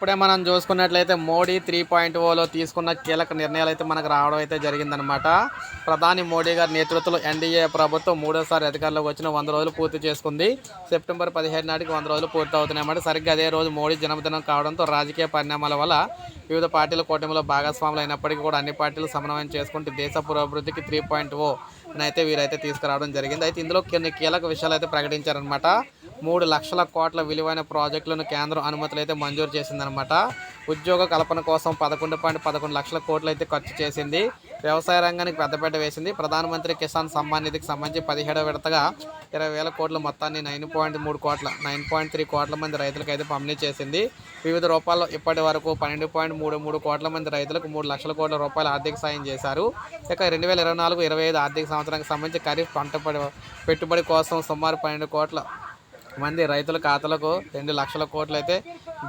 ఇప్పుడే మనం చూసుకున్నట్లయితే మోడీ త్రీ పాయింట్ ఓలో తీసుకున్న కీలక నిర్ణయాలు అయితే మనకు రావడం అయితే జరిగిందనమాట ప్రధాని మోడీ గారి నేతృత్వంలో ఎన్డీఏ ప్రభుత్వం మూడోసారి అధికారంలోకి వచ్చిన వంద రోజులు పూర్తి చేసుకుంది. సెప్టెంబర్ పదిహేడు నాటికి వంద రోజులు పూర్తి అవుతున్నాయన్నమాట సరిగ్గా అదే రోజు మోడీ జన్మదినం కావడంతో రాజకీయ పరిణామాల వల్ల వివిధ పార్టీల కూటమిలో భాగస్వాములు అయినప్పటికీ కూడా అన్ని పార్టీలు సమన్వయం చేసుకుంటూ దేశ పురోభివృద్ధికి త్రీ పాయింట్ ఓ అయితే వీరైతే తీసుకురావడం జరిగింది. అయితే ఇందులో కొన్ని కీలక విషయాలు అయితే ప్రకటించారనమాట మూడు లక్షల కోట్ల విలువైన ప్రాజెక్టులను కేంద్రం అనుమతులు అయితే మంజూరు చేసిందనమాట ఉద్యోగ కల్పన కోసం పదకొండు పాయింట్ పదకొండు లక్షల కోట్లు అయితే ఖర్చు చేసింది. వ్యవసాయ రంగానికి పెద్దపేట వేసింది. ప్రధానమంత్రి కిసాన్ సమ్మాన్ నిధికి సంబంధించి పదిహేడవ విడతగా ఇరవై వేల కోట్ల మొత్తాన్ని నైన్ పాయింట్ మూడు కోట్ల నైన్ పాయింట్ త్రీ కోట్ల మంది రైతులకు అయితే పంపిణీ చేసింది. వివిధ రూపాల్లో ఇప్పటి వరకు పన్నెండు పాయింట్ మూడు మూడు కోట్ల మంది రైతులకు మూడు లక్షల కోట్ల రూపాయల ఆర్థిక సాయం చేశారు. ఇక రెండు వేల ఇరవై నాలుగు ఇరవై ఐదు ఆర్థిక సంవత్సరానికి సంబంధించి ఖరీఫ్ పంట పెట్టుబడి కోసం సుమారు పన్నెండు కోట్ల మంది రైతుల ఖాతాలకు రెండు లక్షల కోట్లు అయితే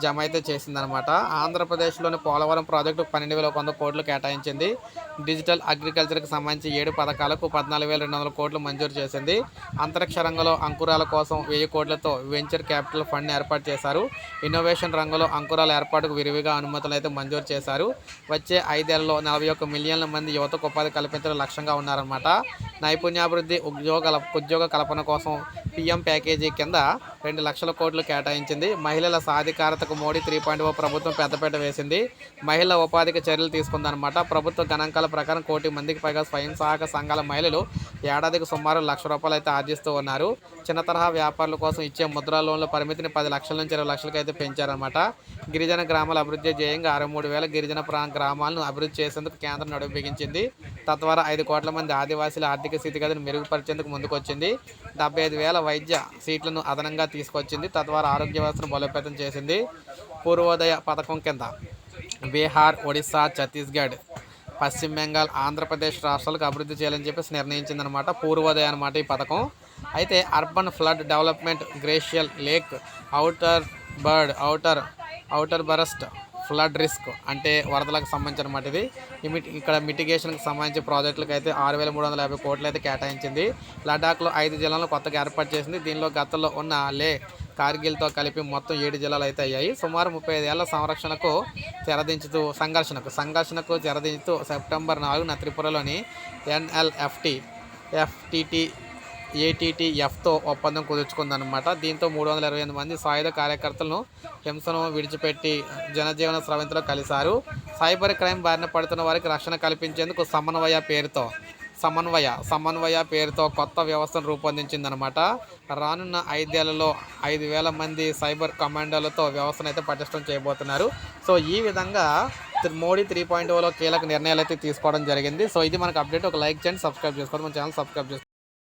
జమ అయితే చేసిందనమాట. ఆంధ్రప్రదేశ్లోని పోలవరం ప్రాజెక్టు పన్నెండు వేల వంద కోట్లు కేటాయించింది. డిజిటల్ అగ్రికల్చర్కి సంబంధించి ఏడు పథకాలకు పద్నాలుగు వేల రెండు వందల కోట్లు మంజూరు చేసింది. అంతరిక్ష రంగంలో అంకురాల కోసం వెయ్యి కోట్లతో వెంచర్ క్యాపిటల్ ఫండ్ ఏర్పాటు చేశారు. ఇన్నోవేషన్ రంగంలో అంకురాల ఏర్పాటుకు విరివిగా అనుమతులు అయితే మంజూరు చేశారు. వచ్చే ఐదేళ్ళలో నలభై ఒక్క మిలియన్ల మంది యువతకు ఉపాధి కల్పించడం లక్ష్యంగా ఉన్నారన్నమాట నైపుణ్యాభివృద్ధి ఉద్యోగ ఉద్యోగ కల్పన కోసం పిఎం ప్యాకేజీ కింద రెండు లక్షల కోట్లు కేటాయించింది. మహిళల సాధికారతకు మోడీ త్రీ పాయింట్ ఓ ప్రభుత్వం పెద్దపేట వేసింది. మహిళల ఉపాధికి చర్యలు తీసుకుందనమాట ప్రభుత్వ గణాంకాల ప్రకారం కోటి మందికి పైగా స్వయం సహాయక సంఘాల మహిళలు ఏడాదికి సుమారు లక్ష రూపాయలు అయితే ఆర్జిస్తూ ఉన్నారు. చిన్న తరహా వ్యాపారుల కోసం ఇచ్చే ముద్రా లోన్ల పరిమితిని పది లక్షల నుంచి ఇరవై లక్షలకు అయితే పెంచారనమాట గిరిజన గ్రామాల అభివృద్ధి ధ్యేయంగా అరవై మూడు వేల గిరిజన గ్రామాలను అభివృద్ధి చేసేందుకు కేంద్రం నడుపుబిగించింది తద్వారా ఐదు కోట్ల మంది ఆదివాసీల ఆర్థిక స్థితిగతిని మెరుగుపరిచేందుకు ముందుకొచ్చింది. డెబ్బై ఐదు వేల వైద్య సీట్లను అదనంగా తీసుకొచ్చింది. తద్వారా ఆరోగ్య వ్యవస్థను బలోపేతం చేసింది. పూర్వోదయ పథకం కింద బీహార్ ఒడిశా ఛత్తీస్గఢ్ పశ్చిమ బెంగాల్ ఆంధ్రప్రదేశ్ రాష్ట్రాలకు అభివృద్ధి చేయాలని చెప్పేసి నిర్ణయించిందనమాట పూర్వోదయ అనమాట ఈ పథకం. అయితే urban flood development glacial lake outburst outer outburst flood risk అంటే వరదలకు సంబంధించిన అనమాట ఇది మిట్ ఇక్కడ మిటిగేషన్కి సంబంధించి ప్రాజెక్టులకు అయితే ఆరు వేల మూడు వందల యాభై కోట్లు అయితే కేటాయించింది. లడాఖ్లో ఐదు జిల్లాలను కొత్తగా ఏర్పాటు చేసింది. దీనిలో గతంలో ఉన్న లే కార్గిల్తో కలిపి మొత్తం ఏడు జిల్లాలు అయితే అయ్యాయి. సుమారు ముప్పై ఐదేళ్ళ సంరక్షణకు తెరదించుతూ సంఘర్షణకు సంఘర్షణకు తెరదించుతూ సెప్టెంబర్ నాలుగున త్రిపురలోని ఎన్ఎల్ఎఫ్టి ఎఫ్టిటి ఏటీటీఎఫ్తో ఒప్పందం కుదుర్చుకుందనమాట దీంతో మూడు వందల ఇరవై ఎనిమిది మంది సాయుధ కార్యకర్తలను హింసను విడిచిపెట్టి జనజీవన స్రవంతిలో కలిశారు. సైబర్ క్రైమ్ బారిన పడుతున్న వారికి రక్షణ కల్పించేందుకు సమన్వయ పేరుతో సమన్వయ సమన్వయ పేరుతో కొత్త వ్యవస్థను రూపొందించిందనమాట రానున్న ఐదేళ్ళలో ఐదు వేల మంది సైబర్ కమాండోలతో వ్యవస్థను అయితే పటిష్టం చేయబోతున్నారు. సో ఈ విధంగా మోడీ త్రీ పాయింట్ ఓలో కీలక నిర్ణయాలు అయితే తీసుకోవడం జరిగింది. సో ఇది మనకు అప్డేట్. ఒక లైక్ చేయండి సబ్స్క్రైబ్ చేసుకోండి. మన ఛానల్ సబ్స్క్రైబ్ చేసుకోండి.